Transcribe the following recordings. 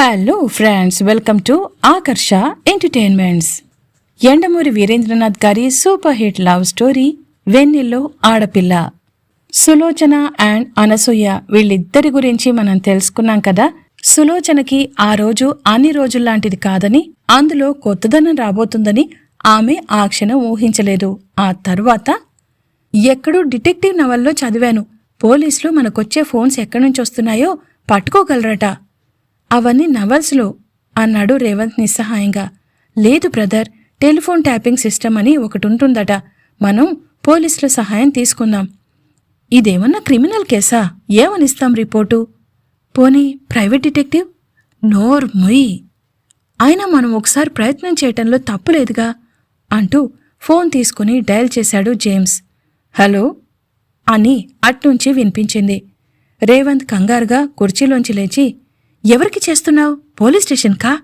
Hello friends welcome to Akarsha entertainments Yandamuri Veerendranath గారి super hit love story వెన్నెల్లో ఆడపిల్ల. Sulochana and Anasuya వీళ్ళిద్దరి గురించి మనం తెలుసుకున్నాం కదా. సులోచనకి ఆ రోజు అన్ని రోజుల్లాంటిది కాదని అందులో కొత్తదనం రాబోతుందని ఆమె ఆ క్షణం ఊహించలేదు. ఆ తరువాత ఎక్కడో డిటెక్టివ్ నవల్లో చదివాను. పోలీసులు మనకొచ్చే ఫోన్స్ ఎక్కడి నుంచి వస్తున్నాయో పట్టుకోగలరట. అవన్నీ నవల్స్లో అన్నాడు రేవంత్ నిస్సహాయంగా. లేదు బ్రదర్ టెలిఫోన్ ట్యాపింగ్ సిస్టమ్ అని ఒకటి ఉంటుందట మనం పోలీసుల సహాయం తీసుకుందాం. ఇదేమన్నా క్రిమినల్ కేసా? ఏమనిస్తాం రిపోర్టు? పోనీ ప్రైవేట్ డిటెక్టివ్? నోర్ ముయ్. అయినా మనం ఒకసారి ప్రయత్నం చేయటంలో తప్పులేదుగా అంటూ ఫోన్ తీసుకుని డయల్ చేశాడు జేమ్స్. హలో? అని అట్నుంచి వినిపించింది. రేవంత్ కంగారుగా కుర్చీలోంచి లేచి ఎవరికి చేస్తున్నావు? పోలీస్ స్టేషన్కా?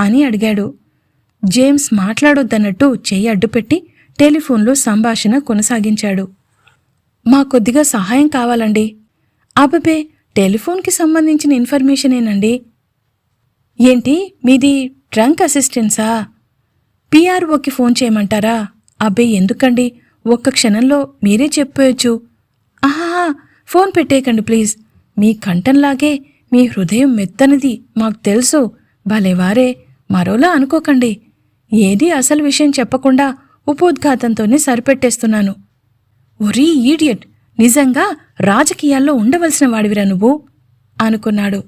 అని అడిగాడు. జేమ్స్ మాట్లాడొద్దన్నట్టు చెయ్యి అడ్డుపెట్టి టెలిఫోన్లో సంభాషణ కొనసాగించాడు. మా కొద్దిగా సహాయం కావాలండి. అబ్బబే టెలిఫోన్కి సంబంధించిన ఇన్ఫర్మేషనేనండి. ఏంటి? మీది ట్రంక్ అసిస్టెన్సా పిఆర్ఓకి ఫోన్ చేయమంటారా? అబ్బే ఎందుకండి? ఒక్క క్షణంలో మీరే చెప్పేయచ్చు ఆహా ఫోన్ పెట్టేయకండి ప్లీజ్. మీ కంఠంలాగే మీ హృదయం మెత్తనిది మాకు తెలుసు. భలేవారే మరోలా అనుకోకండి. ఏదీ అసలు విషయం చెప్పకుండా ఉపోద్ఘాతంతోనే సరిపెట్టేస్తున్నాను. ఒరీ ఈడియట్ నిజంగా రాజకీయాల్లో ఉండవలసిన వాడివిరా నువ్వు? అనుకున్నాడు.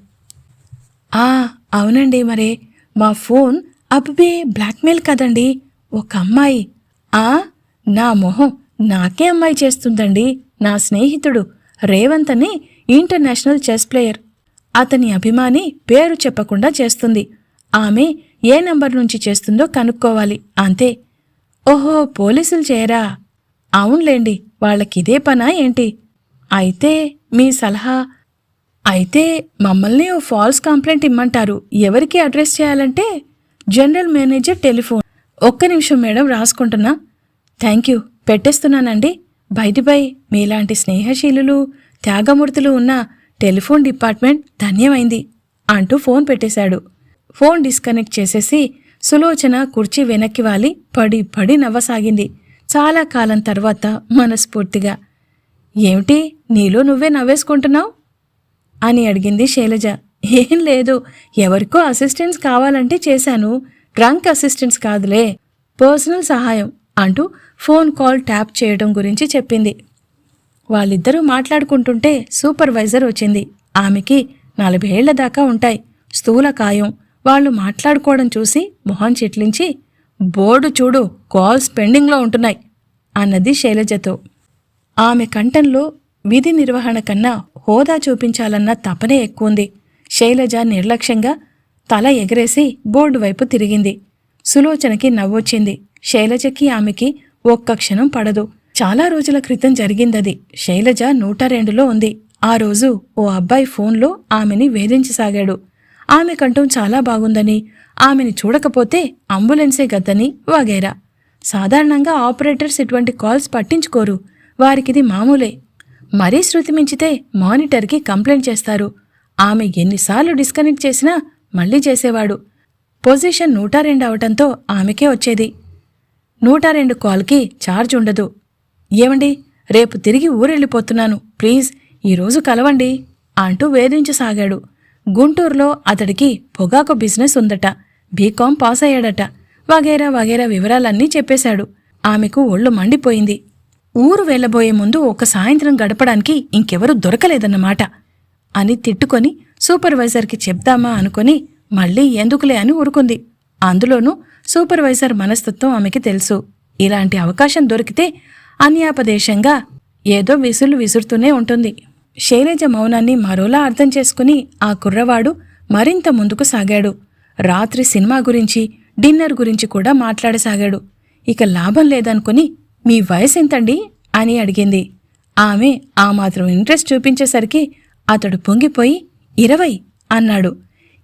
ఆ అవునండి మరే మా ఫోన్ అబ్బే బ్లాక్మెయిల్ కదండి. ఒక అమ్మాయి. ఆ నా మొహం నాకే అమ్మాయి చేస్తుందండి నా స్నేహితుడు రేవంత్ అని ఇంటర్నేషనల్ చెస్ ప్లేయర్. అతని అభిమాని పేరు చెప్పకుండా చేస్తుంది. ఆమె ఏ నంబర్ నుంచి చేస్తుందో కనుక్కోవాలి. అంతే. ఓహో పోలీసులు చేయరా? అవునులేండి వాళ్ళకిదే పనా ఏంటి? అయితే మీ సలహా? అయితే మమ్మల్ని ఓ ఫాల్స్ కంప్లైంట్ ఇమ్మంటారు. ఎవరికి అడ్రస్ చేయాలంటే జనరల్ మేనేజర్ టెలిఫోన్. ఒక్క నిమిషం మేడం రాసుకుంటున్నా. థ్యాంక్ యూ పెట్టేస్తున్నానండి. బయటి బై మీలాంటి స్నేహశీలులు త్యాగమూర్తులు ఉన్న టెలిఫోన్ డిపార్ట్మెంట్ ధన్యమైంది అంటూ ఫోన్ పెట్టేశాడు. ఫోన్ డిస్కనెక్ట్ చేసేసి సులోచన కుర్చీ వెనక్కి వాలి పడి పడి నవ్వసాగింది. చాలా కాలం తర్వాత మనస్ఫూర్తిగా. ఏమిటి? నీలో నువ్వే నవ్వేసుకుంటున్నావు? అని అడిగింది శైలజ. ఏం లేదు. ఎవరికో అసిస్టెన్స్ కావాలంటే చేశాను. డ్రంక్ అసిస్టెన్స్ కాదులే. పర్సనల్ సహాయం అంటూ ఫోన్ కాల్ ట్యాప్ చేయడం గురించి చెప్పింది. వాళ్ళిద్దరూ మాట్లాడుకుంటుంటే సూపర్వైజర్ వచ్చింది. ఆమెకి నలభేళ్ళ దాకా ఉంటాయి. స్థూలకాయం వాళ్ళు మాట్లాడుకోవడం చూసి మొహం చిట్లించి బోర్డు చూడు కాల్స్ పెండింగ్లో ఉంటున్నాయి అన్నది శైలజతో. ఆమె కంఠంలో విధి నిర్వహణ కన్నా హోదా చూపించాలన్న తపనే ఎక్కువంది. శైలజ నిర్లక్ష్యంగా తల ఎగరేసి బోర్డు వైపు తిరిగింది. సులోచనకి నవ్వొచ్చింది. శైలజకి ఆమెకి ఒక్క క్షణం పడదు. చాలా రోజుల క్రితం జరిగిందది. శైలజ నూట రెండులో ఉంది. ఆ రోజు ఓ అబ్బాయి ఫోన్లో ఆమెని వేధించసాగాడు. ఆమె కంఠం చాలా బాగుందని ఆమెని చూడకపోతే అంబులెన్సే గద్దని వగైరా. సాధారణంగా ఆపరేటర్స్ ఇటువంటి కాల్స్ పట్టించుకోరు. వారికిది మామూలే. మరీ శృతి మించితే మానిటర్కి కంప్లైంట్ చేస్తారు. ఆమె ఎన్నిసార్లు డిస్కనెక్ట్ చేసినా మళ్ళీ చేసేవాడు. పొజిషన్ నూట రెండు అవటంతో ఆమెకే వచ్చేది. నూట రెండు కాల్కి ఛార్జ్ ఉండదు. ఏమండి? రేపు తిరిగి ఊరెళ్ళిపోతున్నాను. ప్లీజ్ ఈరోజు కలవండి అంటూ వేధించసాగాడు. గుంటూరులో అతడికి పొగాకు బిజినెస్ ఉందట. బీకాం పాస్ అయ్యాడట వగేరా వగేరా వివరాలన్నీ చెప్పేశాడు. ఆమెకు ఒళ్ళు మండిపోయింది. ఊరు వెళ్ళబోయే ముందు ఒక సాయంత్రం గడపడానికి ఇంకెవరూ దొరకలేదన్నమాట అని తిట్టుకొని సూపర్వైజర్కి చెప్దామా అనుకొని మళ్ళీ ఎందుకులే అని ఊరుకుంది. అందులోనూ సూపర్వైజర్ మనస్తత్వం ఆమెకి తెలుసు. ఇలాంటి అవకాశం దొరికితే అన్యాపదేశంగా ఏదో విసులు విసురుతూనే ఉంటుంది. శైలజ మౌనాన్ని మరోలా అర్థం చేసుకుని ఆ కుర్రవాడు మరింత ముందుకు సాగాడు. రాత్రి సినిమా గురించి డిన్నర్ గురించి కూడా మాట్లాడసాగాడు. ఇక లాభం లేదనుకుని మీ వయసు ఎంతండి అని అడిగింది. ఆమె ఆ మాత్రం ఇంట్రెస్ట్ చూపించేసరికి అతడు పొంగిపోయి ఇరవై అన్నాడు.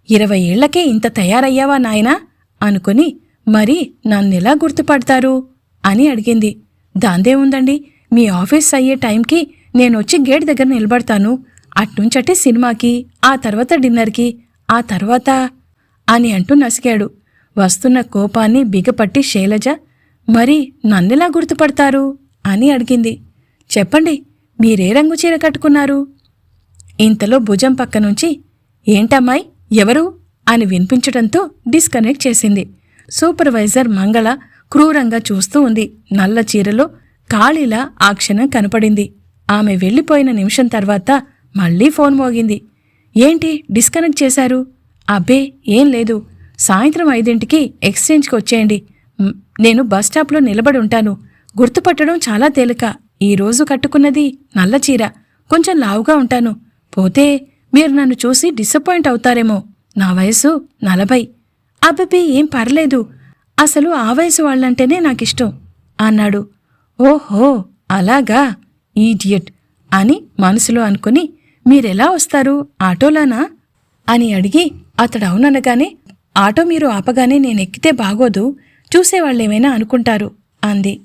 ఇరవై ఏళ్ళకే ఇంత తయారయ్యావా నాయనా? అనుకుని మరి నన్నెలా గుర్తుపడతారు? అని అడిగింది. దాందేముందండి? మీ ఆఫీస్ అయ్యే టైంకి నేనొచ్చి గేట్ దగ్గర నిలబడతాను. అట్నుంచటే సినిమాకి ఆ తర్వాత డిన్నర్కి ఆ తర్వాత అని అంటూ నసిగాడు. వస్తున్న కోపాన్ని బిగపట్టి శైలజ మరి నన్నెలా గుర్తుపడతారు? అని అడిగింది. చెప్పండి మీరే రంగు చీర కట్టుకున్నారు? ఇంతలో భుజం పక్క నుంచి ఏంటమ్మాయి ఎవరు? అని వినిపించడంతో డిస్కనెక్ట్ చేసింది. సూపర్వైజర్ మంగళ క్రూరంగా చూస్తూ ఉంది. నల్ల చీరలో కాళీలా ఆ క్షణం కనపడింది. ఆమె వెళ్ళిపోయిన నిమిషం తర్వాత మళ్ళీ ఫోన్ మోగింది. ఏంటి డిస్కనెక్ట్ చేశారు? అబ్బే ఏం లేదు. సాయంత్రం ఐదింటికి ఎక్స్చేంజ్కి వచ్చేయండి. నేను బస్ స్టాప్లో నిలబడి ఉంటాను. గుర్తుపట్టడం చాలా తేలిక. ఈరోజు కట్టుకున్నది నల్ల చీర. కొంచెం లావుగా ఉంటాను. పోతే మీరు నన్ను చూసి డిసప్పాయింట్ అవుతారేమో. నా వయసు నలభై. అబ్బబ్బే ఏం పర్లేదు. అసలు ఆ వయసు వాళ్ళంటేనే నాకిష్టం అన్నాడు. ఓహో అలాగా ఈడియట్ అని మనసులో అనుకుని మీరెలా వస్తారు ఆటోలానా? అని అడిగి అతడు అవుననగానే ఆటో మీరు ఆపగానే నేను ఎక్కితే బాగోదు చూసేవాళ్ళేమైనా అనుకుంటారు అంది.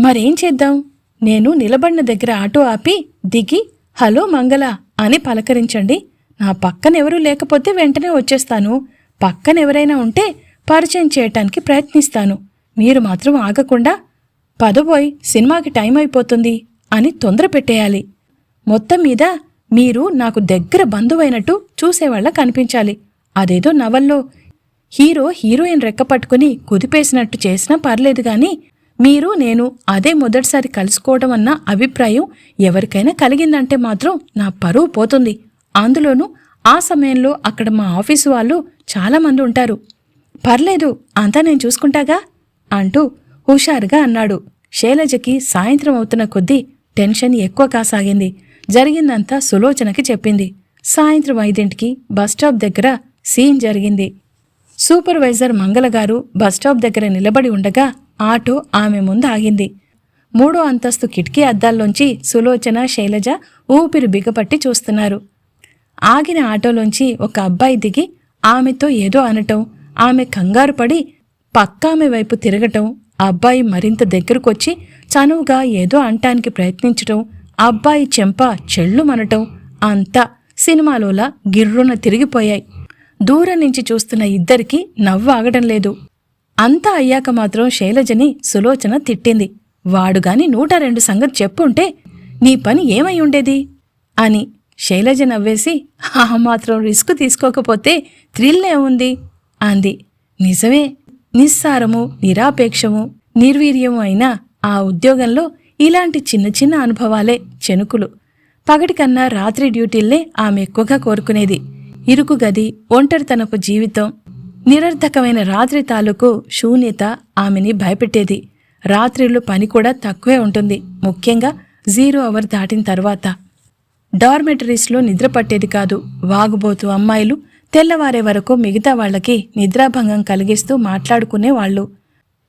మరేం చేద్దాం? నేను నిలబడిన దగ్గర ఆటో ఆపి దిగి హలో మంగళ అని పలకరించండి. నా పక్కనెవరూ లేకపోతే వెంటనే వచ్చేస్తాను. పక్కనెవరైనా ఉంటే పరిచయం చేయటానికి ప్రయత్నిస్తాను. మీరు మాత్రం ఆగకుండా పదబోయ్ సినిమాకి టైం అయిపోతుంది అని తొందర పెట్టేయాలి. మొత్తం మీద మీరు నాకు దగ్గర బంధువైనట్టు చూసేవాళ్ళ కనిపించాలి. అదేదో నవల్లో హీరో హీరోయిన్ రెక్క పట్టుకుని కుదిపేసినట్టు చేసినా పర్లేదు గాని మీరు నేను అదే మొదటిసారి కలుసుకోవడం అన్న అభిప్రాయం ఎవరికైనా కలిగిందంటే మాత్రం నా పరువు పోతుంది. అందులోనూ ఆ సమయంలో అక్కడ మా ఆఫీసు వాళ్ళు చాలామంది ఉంటారు. పర్లేదు అంతా నేను చూసుకుంటాగా? అంటూ హుషారుగా అన్నాడు. శైలజకి సాయంత్రం అవుతున్న కొద్దీ టెన్షన్ ఎక్కువ కాసాగింది. జరిగిందంతా సులోచనకి చెప్పింది. సాయంత్రం ఐదింటికి బస్టాప్ దగ్గర సీన్ జరిగింది. సూపర్వైజర్ మంగళగారు బస్టాప్ దగ్గర నిలబడి ఉండగా ఆటో ఆమె ముందు ఆగింది. మూడో అంతస్తు కిటికీ అద్దాల్లోంచి సులోచన శైలజ ఊపిరి బిగపట్టి చూస్తున్నారు. ఆగిన ఆటోలోంచి ఒక అబ్బాయి దిగి ఆమెతో ఏదో అనటం ఆమె కంగారు పడి పక్కామె వైపు తిరగటం అబ్బాయి మరింత దగ్గరకొచ్చి చనువుగా ఏదో అంటానికి ప్రయత్నించటం అబ్బాయి చెంప చెళ్ళుమనటం అంతా సినిమాలోలా గిర్రున తిరిగిపోయాయి. దూరం నుంచి చూస్తున్న ఇద్దరికీ నవ్వు ఆగడం లేదు. అంతా అయ్యాక మాత్రం శైలజని సులోచన తిట్టింది. వాడుగాని నూట రెండు సంగతి చెప్పుంటే నీ పని ఏమై ఉండేది? అని శైలజ నవ్వేసి ఆ మాత్రం రిస్క్ తీసుకోకపోతే థ్రిల్ ఉంది అంది. నిజమే. నిస్సారము నిరాపేక్షము నిర్వీర్యము అయిన ఆ ఉద్యోగంలో ఇలాంటి చిన్న చిన్న అనుభవాలే చెనుకులు పగటికన్నా రాత్రి డ్యూటీల్లే ఆమె ఎక్కువగా కోరుకునేది. ఇరుకు గది ఒంటరితనపు జీవితం నిరర్ధకమైన రాత్రి తాలూకు శూన్యత ఆమెని భయపెట్టేది. రాత్రిళ్ళు పని కూడా తక్కువే ఉంటుంది. ముఖ్యంగా జీరో అవర్ దాటిన తర్వాత. డార్మెటరీస్లో నిద్ర పట్టేది కాదు. వాగుబోతు అమ్మాయిలు తెల్లవారే వరకు మిగతా వాళ్ళకి నిద్రాభంగం కలిగిస్తూ మాట్లాడుకునేవాళ్ళు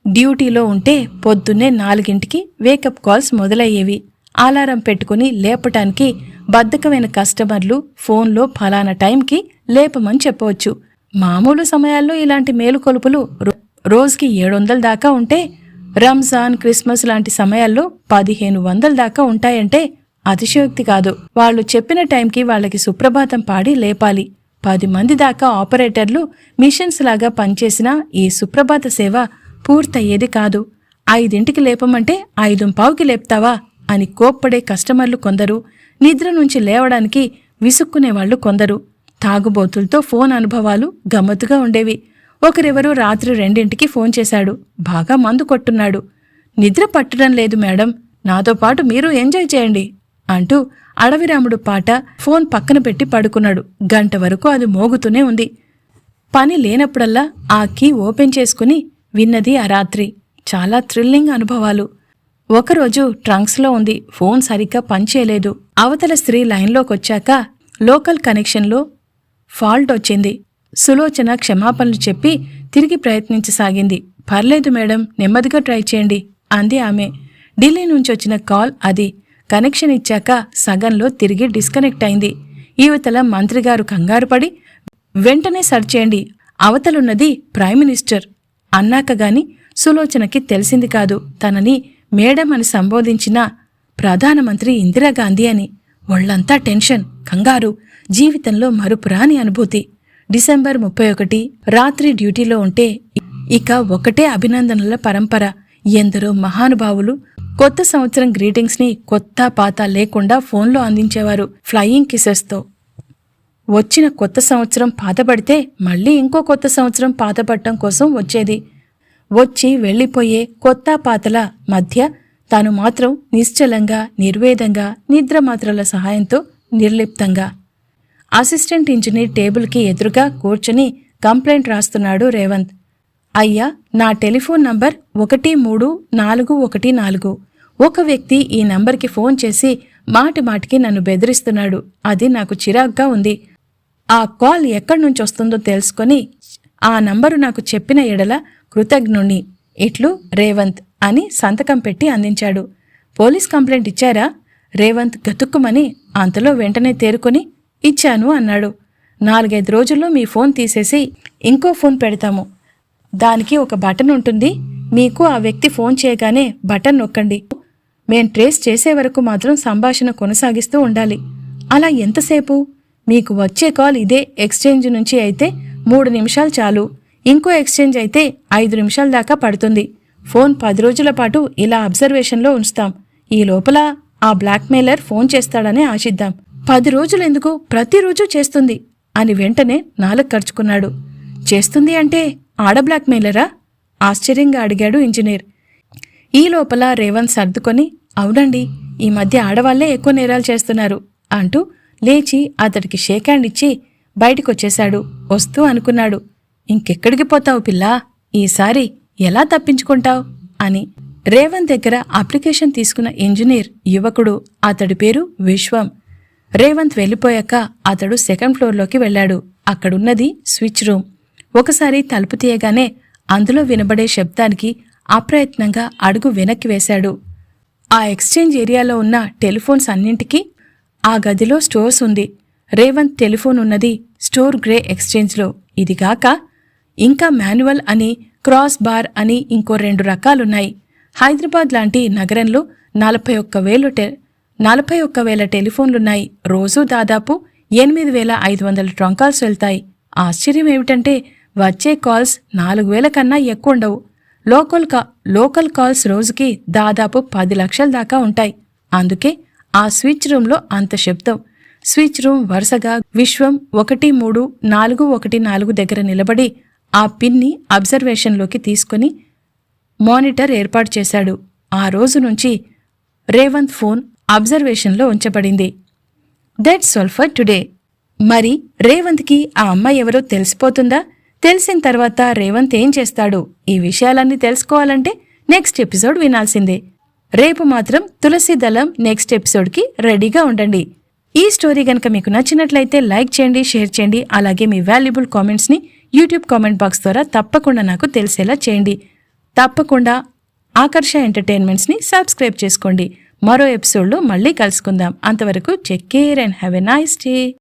డ్యూటీలో ఉంటే పొద్దున్నే నాలుగింటికి వేకప్ కాల్స్ మొదలయ్యేవి. అలారం పెట్టుకుని లేపటానికి బద్ధకమైన కస్టమర్లు ఫోన్లో ఫలానా టైంకి లేపమని చెప్పవచ్చు. మామూలు సమయాల్లో ఇలాంటి మేలుకొలుపులు రో- రోజుకి ఏడు వందల దాకా ఉంటే రంజాన్ క్రిస్మస్ లాంటి సమయాల్లో పదిహేను వందల దాకా ఉంటాయంటే అతిశయోక్తి కాదు. వాళ్ళు చెప్పిన టైంకి వాళ్ళకి సుప్రభాతం పాడి లేపాలి. పది మంది దాకా ఆపరేటర్లు మిషన్స్ లాగా పనిచేసిన ఈ సుప్రభాత సేవ పూర్తయ్యేది కాదు. ఐదింటికి లేపమంటే ఐదు పావుకి లేపుతావా అని కోప్పడే కస్టమర్లు కొందరు నిద్ర నుంచి లేవడానికి విసుక్కునేవాళ్ళు కొందరు. తాగుబోతులతో ఫోన్ అనుభవాలు గమ్మత్తుగా ఉండేవి. ఒకరెవరు రాత్రి రెండింటికి ఫోన్ చేశాడు. బాగా మందు కొట్టున్నాడు. నిద్ర పట్టడం లేదు మేడం నాతో పాటు మీరు ఎంజాయ్ చేయండి అంటూ అడవిరాముడు పాట ఫోన్ పక్కన పెట్టి పడుకున్నాడు. గంట వరకు అది మోగుతూనే ఉంది. పని లేనప్పుడల్లా ఆ కీ ఓపెన్ చేసుకుని విన్నది ఆ రాత్రి. చాలా థ్రిల్లింగ్ అనుభవాలు. ఒకరోజు ట్రంక్స్లో ఉంది. ఫోన్ సరిగ్గా పనిచేయలేదు. అవతల స్త్రీ లైన్లోకొచ్చాక లోకల్ కనెక్షన్లో ఫాల్ట్ వచ్చింది. సులోచన క్షమాపణలు చెప్పి తిరిగి ప్రయత్నించసాగింది. పర్లేదు మేడం నెమ్మదిగా ట్రై చేయండి అంది ఆమె. ఢిల్లీ నుంచి వచ్చిన కాల్ అది. కనెక్షన్ ఇచ్చాక సగంలో తిరిగి డిస్కనెక్ట్ అయింది. యువతల మంత్రిగారు కంగారు పడి వెంటనే సర్చ్ చేయండి. అవతలున్నది ప్రైమ్ మినిస్టర్. అన్నాక గాని సులోచనకి తెలిసింది కాదు. తనని మేడం అని సంబోధించిన ప్రధానమంత్రి ఇందిరాగాంధీ అని. ఒళ్ళంతా టెన్షన్ కంగారు జీవితంలో మరుపురాని అనుభూతి. డిసెంబర్ ముప్పై ఒకటి రాత్రి డ్యూటీలో ఉంటే ఇక ఒకటే అభినందనల పరంపర. ఎందరో మహానుభావులు కొత్త సంవత్సరం గ్రీటింగ్స్ని కొత్త పాత లేకుండా ఫోన్లో అందించేవారు ఫ్లయింగ్ కిసెస్తో వచ్చిన కొత్త సంవత్సరం పాతపడితే మళ్ళీ ఇంకో కొత్త సంవత్సరం పాతపడటం కోసం వచ్చేది. వచ్చి వెళ్ళిపోయే కొత్త పాతల మధ్య తాను మాత్రం నిశ్చలంగా నిర్వేదంగా నిద్రమాత్రల సహాయంతో నిర్లిప్తంగా. అసిస్టెంట్ ఇంజనీర్ టేబుల్కి ఎదురుగా కూర్చుని కంప్లైంట్ రాస్తున్నాడు రేవంత్. అయ్యా నా టెలిఫోన్ నంబర్ ఒకటి మూడు నాలుగు ఒకటి నాలుగు. ఒక వ్యక్తి ఈ నంబర్కి ఫోన్ చేసి మాటి మాటికి నన్ను బెదిరిస్తున్నాడు. అది నాకు చిరాగ్గా ఉంది. ఆ కాల్ ఎక్కడి నుంచి వస్తుందో తెలుసుకొని ఆ నంబరు నాకు చెప్పిన ఎడల కృతజ్ఞుణ్ణి. ఇట్లు రేవంత్ అని సంతకం పెట్టి అందించాడు. పోలీస్ కంప్లైంట్ ఇచ్చారా? రేవంత్ గతుక్కుమని అంతలో వెంటనే తేరుకొని ఇచ్చాను అన్నాడు. నాలుగైదు రోజుల్లో మీ ఫోన్ తీసేసి ఇంకో ఫోన్ పెడతాము. దానికి ఒక బటన్ ఉంటుంది. మీకు ఆ వ్యక్తి ఫోన్ చేయగానే బటన్ నొక్కండి. మేం ట్రేస్ చేసే వరకు మాత్రం సంభాషణ కొనసాగిస్తూ ఉండాలి. అలా ఎంతసేపు? మీకు వచ్చే కాల్ ఇదే ఎక్స్చేంజ్ నుంచి అయితే మూడు నిమిషాలు చాలు. ఇంకో ఎక్స్చేంజ్ అయితే ఐదు నిమిషాల దాకా పడుతుంది. ఫోన్ పది రోజుల పాటు ఇలా అబ్జర్వేషన్లో ఉంచుతాం. ఈ లోపల ఆ బ్లాక్మెయిలర్ ఫోన్ చేస్తాడని ఆశిద్దాం. పది రోజులెందుకు ప్రతిరోజు చేస్తుంది అని వెంటనే నాలుగు ఖర్చుకున్నాడు చేస్తుంది అంటే ఆడ బ్లాక్మెయిలరా? ఆశ్చర్యంగా అడిగాడు ఇంజనీర్. ఈ లోపల రేవంత్ సర్దుకొని అవునండి ఈ మధ్య ఆడవాళ్ళే ఎక్కువ నేరాలు చేస్తున్నారు అంటూ లేచి అతడికి షేక్ హ్యాండ్ ఇచ్చి బయటికొచ్చేశాడు. వస్తూ అనుకున్నాడు. ఇంకెక్కడికి పోతావు పిల్లా? ఈసారి ఎలా తప్పించుకుంటావు? అని. రేవంత్ దగ్గర అప్లికేషన్ తీసుకున్న ఇంజనీర్ యువకుడు అతడి పేరు విశ్వం. రేవంత్ వెళ్ళిపోయాక అతడు సెకండ్ ఫ్లోర్లోకి వెళ్ళాడు. అక్కడున్నది స్విచ్ రూమ్. ఒకసారి తలుపు తీయగానే అందులో వినబడే శబ్దానికి అప్రయత్నంగా అడుగు వెనక్కి వేశాడు. ఆ ఎక్స్చేంజ్ ఏరియాలో ఉన్న టెలిఫోన్స్ అన్నింటికీ ఆ గదిలో స్టోర్స్ ఉంది. రేవంత్ టెలిఫోన్ ఉన్నది స్టోర్ గ్రే ఎక్స్చేంజ్లో. ఇదిగాక ఇంకా మాన్యువల్ అని క్రాస్ బార్ అని ఇంకో రెండు రకాలున్నాయి. హైదరాబాద్ లాంటి నగరంలో నలభై ఒక్క వేలు టె నలభై ఒక్క వేల టెలిఫోన్లున్నాయి. రోజూ దాదాపు ఎనిమిది వేల ఐదు వందల ట్రంకాల్స్ వెళ్తాయి. ఆశ్చర్యం ఏమిటంటే వచ్చే కాల్స్ నాలుగు వేల కన్నా ఎక్కువ ఉండవు లోకల్ కా లోకల్ కాల్స్ రోజుకి దాదాపు పది లక్షల దాకా ఉంటాయి. అందుకే ఆ స్విచ్ రూమ్లో అంత శబ్దం. స్విచ్ రూమ్ వరుసగా విశ్వం ఒకటి మూడు నాలుగు ఒకటి నాలుగు దగ్గర నిలబడి ఆ పిన్ని అబ్జర్వేషన్లోకి తీసుకుని మానిటర్ ఏర్పాటు చేశాడు. ఆ రోజు నుంచి రేవంత్ ఫోన్ అబ్జర్వేషన్లో ఉంచబడింది. That's all for today. మరి రేవంత్కి ఆ అమ్మాయి ఎవరో తెలిసిపోతుందా? తెలిసిన తర్వాత రేవంత్ ఏం చేస్తాడు? ఈ విషయాలన్నీ తెలుసుకోవాలంటే నెక్స్ట్ ఎపిసోడ్ వినాల్సిందే. రేపు మాత్రం తులసి దళం నెక్స్ట్ ఎపిసోడ్కి రెడీగా ఉండండి. ఈ స్టోరీ గనక మీకు నచ్చినట్లయితే లైక్ చేయండి షేర్ చేయండి అలాగే మీ వాల్యుబుల్ కామెంట్స్ని యూట్యూబ్ కామెంట్ బాక్స్ ద్వారా తప్పకుండా నాకు తెలిసేలా చేయండి. తప్పకుండా ఆకర్ష ఎంటర్టైన్మెంట్స్ని సబ్స్క్రైబ్ చేసుకోండి. మరో ఎపిసోడ్లో మళ్ళీ కలుసుకుందాం. అంతవరకు check care and have a nice day.